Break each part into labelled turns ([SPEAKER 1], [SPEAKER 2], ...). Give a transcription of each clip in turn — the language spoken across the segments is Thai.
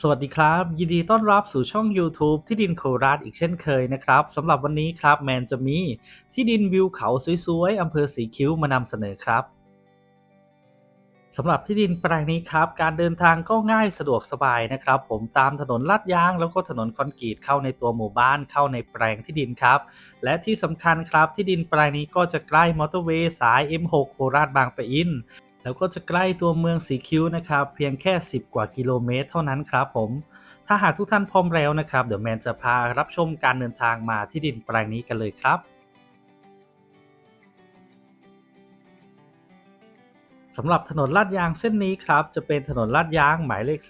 [SPEAKER 1] สวัสดีครับ ยินดีต้อนรับสู่ช่อง YouTube ที่ดินโคราชอีกเช่นเคยนะครับสำหรับวันนี้ครับแมนจะมีที่ดินวิวเขาสวยๆอำเภอสีคิ้วมานำเสนอครับสำหรับที่ดินแปลงนี้ครับการเดินทางก็ง่ายสะดวกสบายนะครับ ผมตามถนนลาดยาง แล้วก็ถนนคอนกรีตเข้าในตัวหมู่บ้านเข้าในแปลงที่ดินครับ และที่สำคัญครับที่ดินแปลงนี้ก็จะใกล้มอเตอร์เวย์สาย M6 โคราชบางปะอิน แล้วก็จะใกล้ตัวเมืองสีคิ้วนะครับ เพียงแค่ 10 กว่ากิโลเมตรเท่านั้นครับผม ถ้าหากทุกท่านพร้อมแล้วนะครับ เดี๋ยวแมนจะพารับชมการเดินทางมาที่ดินแปลงนี้กันเลยครับสำหรับถนนลาดยางเส้นนี้ครับ จะเป็นถนนลาดยางหมายเลข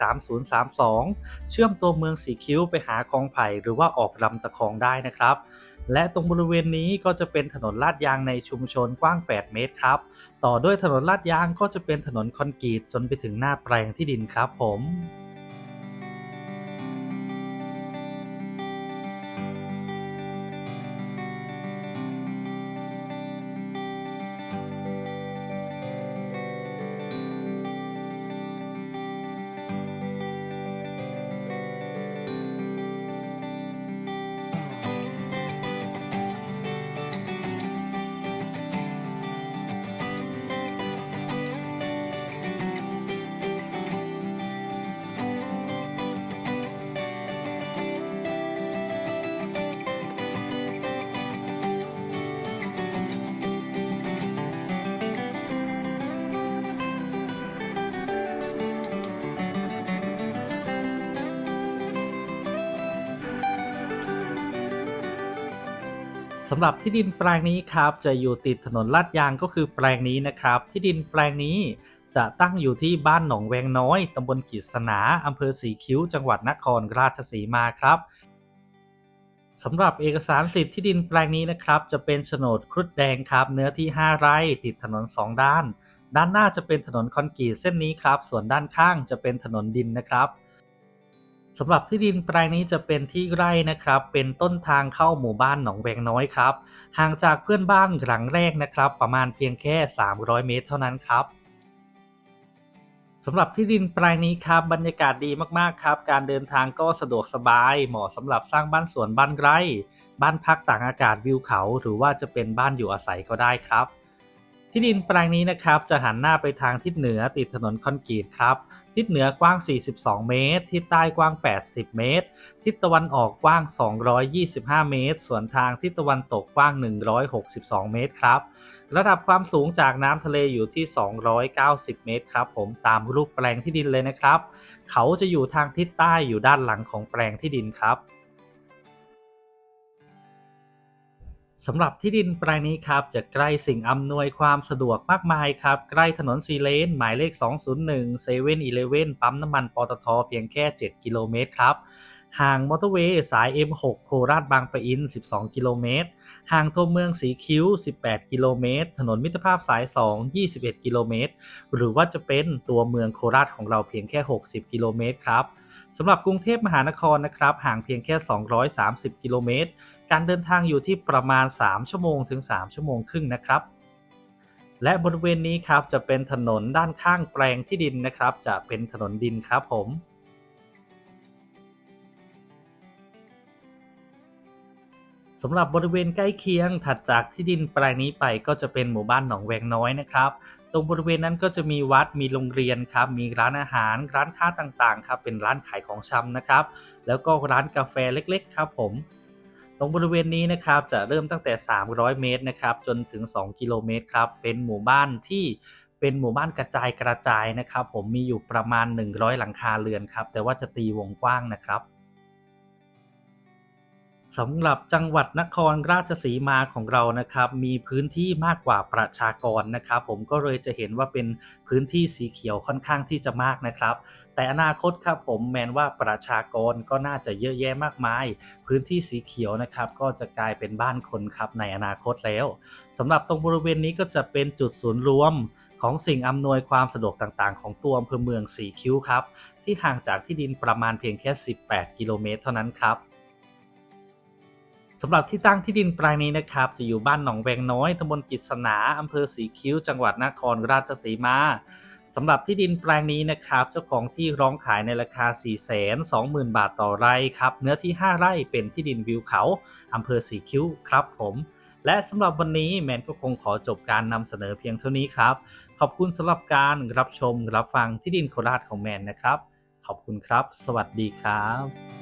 [SPEAKER 1] 3032 เชื่อมตัวเมืองสีคิ้วไปหาคลองไผ่หรือว่าออกลำตะคองได้นะครับ และตรงบริเวณนี้ก็จะเป็นถนนลาดยางในชุมชนกว้าง 8 เมตรครับ ต่อด้วยถนนลาดยางก็จะเป็นถนนคอนกรีตจนไปถึงหน้าแปลงที่ดินครับผม สำหรับที่ดินแปลงนี้ครับ จะอยู่ติดถนนลาดยางก็คือแปลงนี้นะครับ ที่ดินแปลงนี้จะตั้งอยู่ที่บ้านหนองแวงน้อยตำบลกิษณาอำเภอสีคิ้ว จังหวัดนครราชสีมาครับสำหรับเอกสารสิทธิ์ที่ดินแปลงนี้นะครับ จะเป็นโฉนดครุฑแดงครับ เนื้อที่ 5 ไร่ติดถนน 2 ด้าน ด้านหน้าจะเป็นถนนคอนกรีตเส้นนี้ครับ ส่วนด้านข้างจะเป็นถนนดินนะครับ สำหรับที่ดินแปลงนี้จะเป็นที่ไร่นะครับ เป็นต้นทางเข้าหมู่บ้านหนองแวงน้อยครับ ห่างจากเพื่อนบ้านหลังแรกนะครับ ประมาณเพียงแค่ 300 เมตรเท่านั้นครับสำหรับที่ดินแปลงนี้ครับบรรยากาศดีมากๆครับ การเดินทางก็สะดวกสบาย เหมาะสำหรับสร้างบ้านสวนบ้านไร่ บ้านพักต่างอากาศวิวเขา หรือว่าจะเป็นบ้านอยู่อาศัยก็ได้ครับ ที่ดินแปลงนี้นะครับจะหันหน้าไปทางทิศเหนือติดถนนคอนกรีตครับทิศเหนือกว้าง 42 เมตร ทิศใต้กว้าง 80 เมตร ทิศตะวันออกกว้าง 225 เมตร ส่วนทางทิศตะวันตกกว้าง 162 เมตรครับ ระดับความสูงจากน้ำทะเลอยู่ที่ 290 เมตรครับ ผมตามรูปแปลงที่ดินเลยนะครับ เขาจะอยู่ทางทิศใต้อยู่ด้านหลังของแปลงที่ดินครับ สำหรับที่ดินแปลงนี้ครับจะใกล้สิ่งอำนวยความสะดวกมากมายครับ ใกล้ถนนซีเลน หมายเลข 201 7 e เ e ่ e อปั๊มน้ำมันปตทเพียงแค่ 7 กิโลเมตรครับ ห่างมอเตอร์เวย์สาย M6 โคราชบางปะอิน 12 กิโลเมตร ห่างตัวเมืองสีคิ้ว 18 กิโลเมตร ถนนมิตรภาพสาย 2 21 กิโลเมตร หรือว่าจะเป็นตัวเมืองโคราชของเราเพียงแค่ 60 กิโลเมตรครับ สำหรับกรุงเทพมหานครนะครับ ห่างเพียงแค่ 230 กิโลเมตร การเดินทางอยู่ที่ประมาณ 3 ชั่วโมงถึง 3 ชั่วโมงครึ่งนะครับ และบริเวณนี้ครับจะเป็นถนนด้านข้างแปลงที่ดินนะครับ จะเป็นถนนดินครับผม สำหรับบริเวณใกล้เคียงถัดจากที่ดินแปลงนี้ไปก็จะเป็นหมู่บ้านหนองแวงน้อยนะครับ ตรงบริเวณนั้นก็จะมีวัดมีโรงเรียนครับ มีร้านอาหาร ร้านค้าต่างๆครับเป็นร้านขายของชำนะครับ แล้วก็ร้านกาแฟเล็กๆ ครับผมตรงบริเวณนี้นะครับจะเริ่มตั้งแต่ 300 เมตรนะครับจนถึง 2 กิโลเมตรครับเป็นหมู่บ้านที่เป็นหมู่บ้านกระจายกระจายนะครับ ผมมีอยู่ประมาณ 100 หลังคาเรือนครับแต่ว่าจะตีวงกว้างนะครับ สำหรับจังหวัดนครราชสีมาของเรานะครับ มีพื้นที่มากกว่าประชากรนะครับ ผมก็เลยจะเห็นว่าเป็นพื้นที่สีเขียวค่อนข้างที่จะมากนะครับ แต่อนาคตครับผมแมนว่าประชากรก็น่าจะเยอะแยะมากมาย พื้นที่สีเขียวนะครับ ก็จะกลายเป็นบ้านคนครับในอนาคตแล้วสำหรับตรงบริเวณนี้ก็จะเป็นจุดศูนย์รวมของสิ่งอำนวยความสะดวกต่างๆ ของตัวอำเภอเมืองสีคิ้วครับ ที่ห่างจากที่ดินประมาณเพียงแค่ 18 กิโลเมตรเท่านั้นครับำหรับที่ตั้งที่ดินแปลงนี้นะครับ จะอยู่บ้านหนองแวงน้อยตำบลกิษณาอำเภอสีคิ้ว จังหวัดนครราชสีมาสำหรับที่ดินแปลงนี้นะครับ เจ้าของที่ร้องขายในราคา 420,000 บาทต่อไร่ครับ เนื้อที่ 5 ไร่เป็นที่ดินวิวเขาอำเภอสีคิ้วครับผมและสำหรับวันนี้แมนก็คงขอจบการนำเสนอเพียงเท่านี้ครับ ขอบคุณสำหรับการรับชมรับฟังที่ดินโคราชของแมนนะครับ ขอบคุณครับ สวัสดีครับ